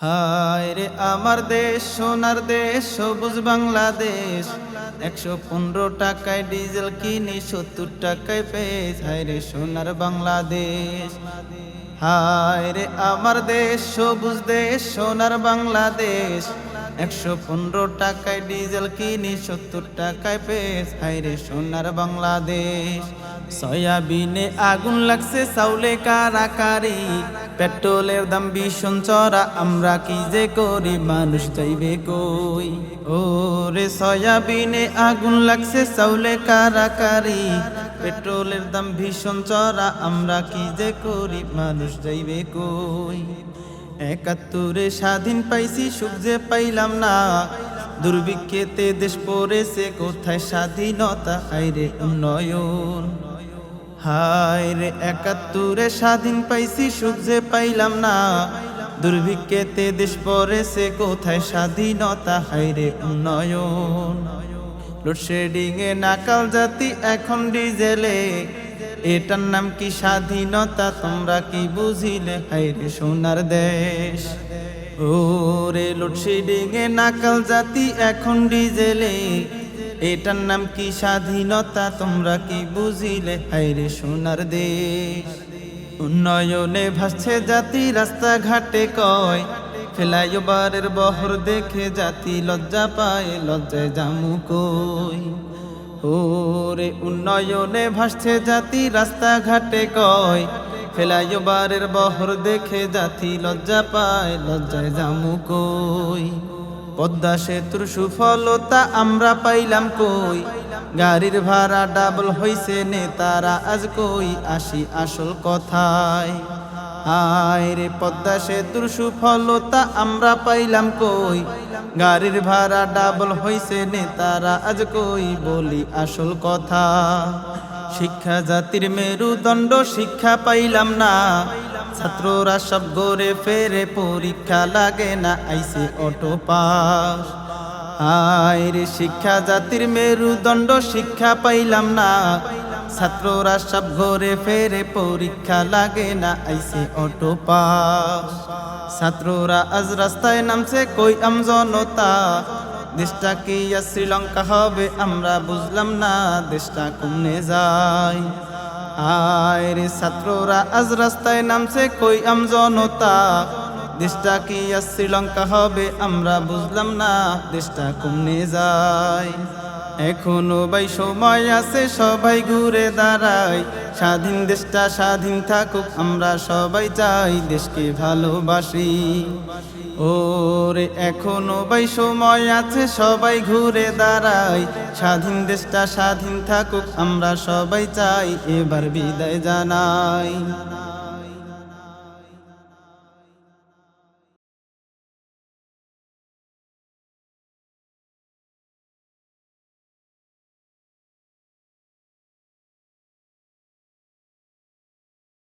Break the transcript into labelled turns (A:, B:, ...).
A: হায় রে আমার দেশ, সোনার দেশ, সবুজ বাংলাদেশ। একশো পনেরো টাকায় ডিজেল কিনি, সত্তর টাকায় পেয়েছ। হায় রে সোনার বাংলাদেশ। হায় রে আমার দেশ, সবুজ দেশ, সোনার বাংলাদেশ। একশো পনেরো টাকায় ডিজেল কিনি, সত্তর টাকায় পেয়েছ। হায় রে সোনার বাংলাদেশ। সয়াবিনে আগুন লাগছে চাউলে কারাকারি। পেট্রোলের দাম ভীষণ চড়া, আমরা কি যে করি, মানুষ চাইবে কই? ও রে সয়াবিনে আগুন লাগছে চাউলে কারাকারি। পেট্রোলের দাম ভীষণ চড়া, আমরা কি যে করি, মানুষ যাইবে কই? একাত্তরে স্বাধীন পাইছি, সুখ যে পাইলাম না। দুর্ভিক্ষেতে দেশ পড়েছে, কোথায় স্বাধীনতা? হাইরে উন্নয়ন। হায় রে একাত্তরে স্বাধীন পাইছি, সুখ যে পাইলাম না। দুর্ভিক্ষেতে দেশ পড়েছে, কোথায় স্বাধীনতা? হায় রে উন্নয়ন। লোডশেডিং এ নাকাল জাতি, এখন ডিজেলে। এটার নাম কি স্বাধীনতা? তোমরা কি বুঝিলে? হায় রে সোনার দেশ। ও রে লোডশেডিং এ নাকাল জাতি এখন ডিজেলে। এটার নাম কি স্বাধীনতা? তোমরা কি বুঝিলে? হায়রে সোনার দেশ। উন্নয়নে ভাসছে জাতি, রাস্তাঘাটে কয়। ফ্লাইওভারের বহর দেখে জাতি লজ্জা পায়, লজ্জায় জামু কই। ওরে উন্নয়নে ভাসছে জাতি, রাস্তাঘাটে কয়। ফ্লাইওভারের বহর দেখে জাতি লজ্জা পায়, লজ্জায় জামু কই? পদ্মা সেতুর সুফলতা আমরা পাইলাম কই? গাড়ির ভাড়া ডাবল হইছে, নেতারা আজ কই? আসি আসল কথায়। আয় রে পদ্মা সেতুর সুফলতা আমরা পাইলাম কই? গাড়ির ভাড়া ডাবল হইছে, নেতারা আজ কই? বলি আসল কথা। শিক্ষা জাতির মেরুদণ্ড শিক্ষা পাইলাম না। ছাত্ররা সব গড়ে ফেরে পরীক্ষা লাগে না। আইসে অটো পাস। আয় শিক্ষা জাতির মেরুদণ্ড শিক্ষা পাইলাম না। ছাত্ররা সব ঘরে ফেরে পরীক্ষা লাগে না। আইসে অটো পাস। ছাত্ররা আজ রাস্তায় নামছে, কই আম জনতা? দেশটা কি শ্রীলঙ্কা হবে? আমরা বুঝলাম না, দেশটা কমনে যায়। আয় রে ছাত্ররা, আজ রাস্তায় নামছে কই আম জনতা? দেশটা কি শ্রীলঙ্কা হবে? আমরা বুঝলাম না, দেশটা কমনে যায়। এখনও ভাই সময় আছে, সবাই ঘুরে দাঁড়াই স্বাধীন দেশটা স্বাধীন থাকুক, আমরা সবাই চাই দেশকে ভালোবাসি। ওরে, এখনও বাই সময় আছে, সবাই ঘুরে দাঁড়াই। স্বাধীন দেশটা স্বাধীন থাকুক, আমরা সবাই চাই, এবার বিদায় জানাই।